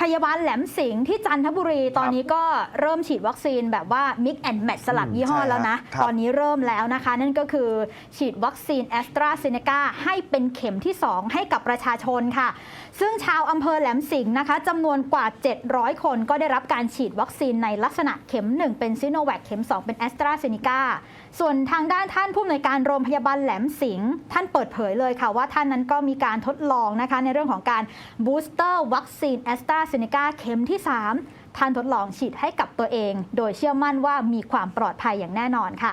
พยาบาลแหลมสิงห์ที่จันทบุรีตอนนี้ก็เริ่มฉีดวัคซีนแบบว่า Mix and Match สลับอืมยี่ห้อใช่แล้วนะครับตอนนี้เริ่มแล้วนะคะ นั่นก็คือฉีดวัคซีนแอสตราเซเนกาให้เป็นเข็มที่ 2 ให้กับประชาชนค่ะ ซึ่งชาวอำเภอแหลมสิงห์นะคะจำนวนกว่า 700 คนก็ได้รับการฉีดวัคซีนในลักษณะเข็ม 1 เป็นซิโนแวคเข็ม 2 เป็นแอสตราเซเนกาส่วนทางด้านท่านผู้อำนวยการโรงพยาบาลแหลมสิงห์ท่านเปิดเผยเลยค่ะว่าท่านนั้นก็มีการทดลองนะคะในเรื่องของการบูสเตอร์วัคซีนแอสตราเซเนกาเข็มที่ 3 ท่านทดลองฉีดให้กับตัวเอง โดยเชื่อมั่นว่ามีความปลอดภัยอย่างแน่นอนค่ะ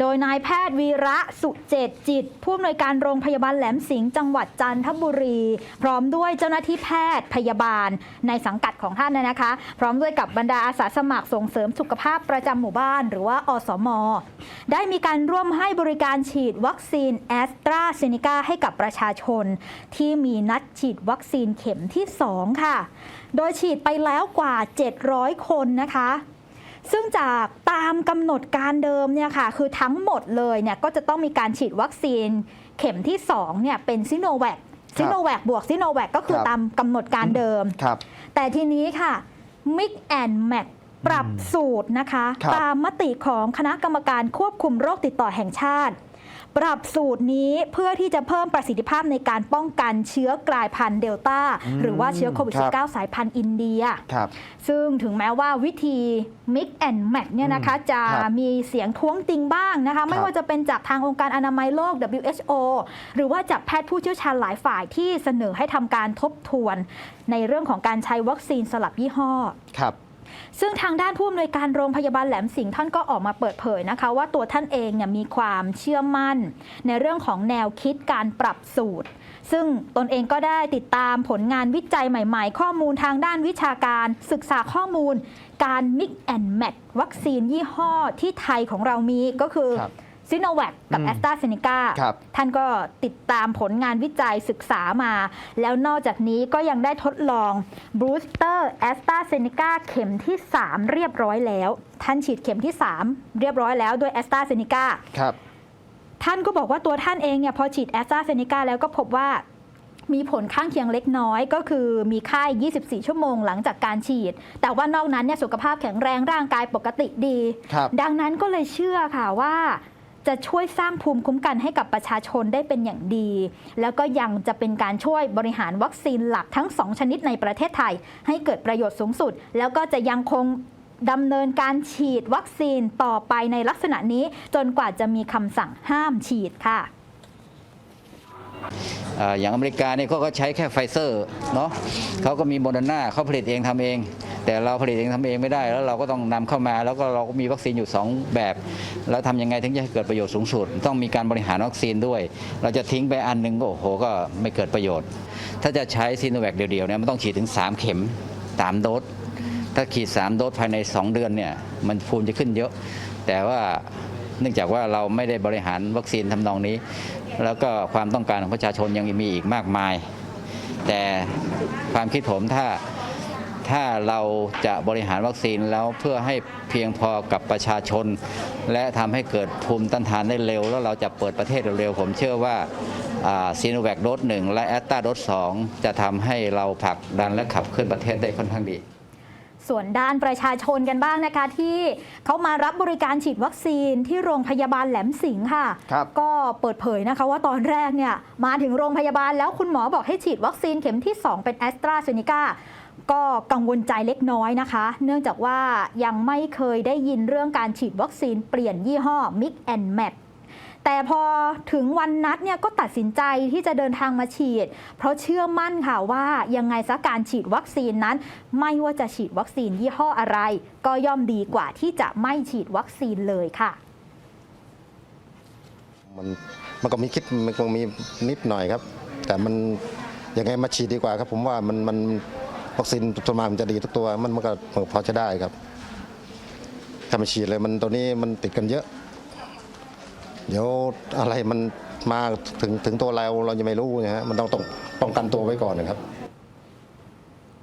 โดยนายแพทย์วีระสุเจตจิต ผู้อำนวยการโรงพยาบาลแหลมสิงห์จังหวัดจันทบุรี พร้อมด้วยเจ้าหน้าที่แพทย์พยาบาลในสังกัดของท่านนะคะ พร้อมด้วยกับบรรดาอาสาสมัครส่งเสริมสุขภาพประจำหมู่บ้าน หรือว่าอสม ได้มีการร่วมให้บริการฉีดวัคซีนแอสตราเซเนกาให้กับประชาชน ที่มีนัดฉีดวัคซีนเข็มที่ 2 ค่ะ โดยฉีดไปแล้วกว่า 700 คนนะคะ ซึ่งจากตามกำหนดการเดิมเนี่ยค่ะคือทั้งหมดเลยเนี่ยก็จะต้องมีการฉีดวัคซีนเข็มที่2เนี่ยเป็นซิโนแวคซิโนแวคบวกซิโนแวคก็คือครับตามกำหนดการเดิมครับแต่ทีนี้ค่ะ Mix and Match ปรับสูตรนะคะครับตามมติของคณะกรรมการควบคุมโรคติดต่อแห่งชาติ ปรับสูตรนี้เพื่อที่จะเพิ่มประสิทธิภาพในการป้องกันเชื้อกลายพันธุ์เดลต้าหรือว่าเชื้อโควิดครับ -19 สายพันธุ์อินเดียครับซึ่งถึงแม้ว่าวิธี mix and match เนี่ยนะคะจะครับมีเสียงท้วงติงบ้างนะคะ ไม่ครับว่าจะเป็นจากทางองค์การอนามัยโลก WHO หรือว่าจากแพทย์ผู้เชี่ยวชาญหลายฝ่ายที่เสนอให้ทำการทบทวน ในเรื่องของการใช้วัคซีนสลับยี่ห้อครับ ซึ่งทางด้านผู้อำนวยการโรงพยาบาลแหลมสิงห์ท่านก็ออกมาเปิดเผยนะคะ ว่าตัวท่านเองเนี่ยมีความเชื่อมั่น ในเรื่องของแนวคิดการปรับสูตร ซึ่งตนเองก็ได้ติดตามผลงานวิจัยใหม่ ๆ ข้อมูลทางด้านวิชาการ ศึกษาข้อมูล การ mix and match วัคซีนยี่ห้อที่ไทยของเรามีก็คือค ซิโนแวคกับอืมแอสตราเซเนกาครับ ท่านก็ติดตามผลงานวิจัยศึกษามา แล้วนอกจากนี้ก็ยังได้ทดลองบูสเตอร์แอสตราเซเนกาเข็มที่ 3 เรียบร้อยแล้ว ท่านฉีดเข็มที่ 3 เรียบร้อยแล้วด้วยแอสตราเซเนกาครับ ท่านก็บอกว่าตัวท่านเองเนี่ยพอฉีดแอสตราเซเนกาแล้วก็พบว่ามีผลข้างเคียงเล็กน้อยก็คือมีไข้ 24 ชั่วโมงหลังจากการฉีด แต่ว่านอกนั้นเนี่ยสุขภาพแข็งแรงร่างกายปกติดีครับดังนั้นก็เลยเชื่อค่ะว่า จะช่วยสร้างภูมิคุ้มกันให้กับประชาชนได้เป็นอย่างดี แล้วก็ยังจะเป็นการช่วยบริหารวัคซีนหลักทั้ง 2 ชนิดในประเทศไทย ให้เกิดประโยชน์สูงสุด แล้วก็จะยังคงดำเนินการฉีดวัคซีนต่อไปในลักษณะนี้จนกว่าจะมีคำสั่งห้ามฉีดค่ะอ่าอย่างอเมริกาเนี่ยเขาก็ใช้แค่ไฟเซอร์เนาะเขาก็มีโมเดอร์นาเขาผลิตเองทำเอง แต่เราผลิตเองทำเองไม่ได้ แล้วเราก็ต้องนำเข้ามา แล้วก็เราก็มีวัคซีนอยู่ 2 แบบ แล้วทำยังไงถึงจะให้เกิดประโยชน์สูงสุด ต้องมีการบริหารวัคซีนด้วย เราจะทิ้งไปอันหนึงก็โอ้โหก็ไม่เกิดประโยชน์ ถ้าจะใช้ซีโนแวคเดียวๆเนี่ยมันต้องฉีดถึง 3 เข็ม3โดสถ้าฉีด3โดสภายใน 2 เดือนเนี่ยมันภูมิจะขึ้นเยอะ แต่ว่าเนื่องจากว่าเราไม่ได้บริหารวัคซีนทำนองนี้ แล้วก็ความต้องการของประชาชนยังมีอีกมากมาย แต่ความคิดผมถ้า ถ้าเราจะบริหารวัคซีนแล้วเพื่อให้เพียงพอกับประชาชน และทำให้เกิดภูมิต้านทานได้เร็ว แล้วเราจะเปิดประเทศเร็วๆผมเชื่อว่าซีโนแวคโดสหนึ่งและแอสตราโดสสองจะทำให้เราผลักดันและขับเคลื่อนประเทศได้ค่อนข้างดีส่วนด้านประชาชนกันบ้างนะคะที่เขามารับบริการฉีดวัคซีนที่โรงพยาบาลแหลมสิงห์ค่ะครับก็เปิดเผยนะคะว่าตอนแรกเนี่ยมาถึงโรงพยาบาลแล้วคุณหมอบอกให้ฉีดวัคซีนเข็มที่ 2 เป็นแอสตราเซเนกา ก็กังวลใจเล็กน้อยนะคะ เนื่องจากว่ายังไม่เคยได้ยินเรื่องการฉีดวัคซีนเปลี่ยนยี่ห้อ Mix and Match แต่พอถึงวันนัดเนี่ยก็ตัดสินใจที่จะเดินทางมาฉีด เพราะเชื่อมั่นค่ะว่ายังไงซะการฉีดวัคซีนนั้น ไม่ว่าจะฉีดวัคซีนยี่ห้ออะไร ก็ย่อมดีกว่าที่จะไม่ฉีดวัคซีนเลยค่ะ มันมันก็มีคิดมันก็มีนิดหน่อยครับ แต่มันยังไงมาฉีดดีกว่าครับ ผมว่ามันมัน วัคซีนส่วนมากมันจะดีทุกตัวมันมันก็พอจะได้ครับถ้าไม่ฉีดเลยมันตัวนี้มันติดกันเยอะ เดี๋ยวอะไรมันมาถึงถึงตัวเราเรายังไม่รู้นะฮะมันต้องต้องป้องกันตัวไว้ก่อนนะครับ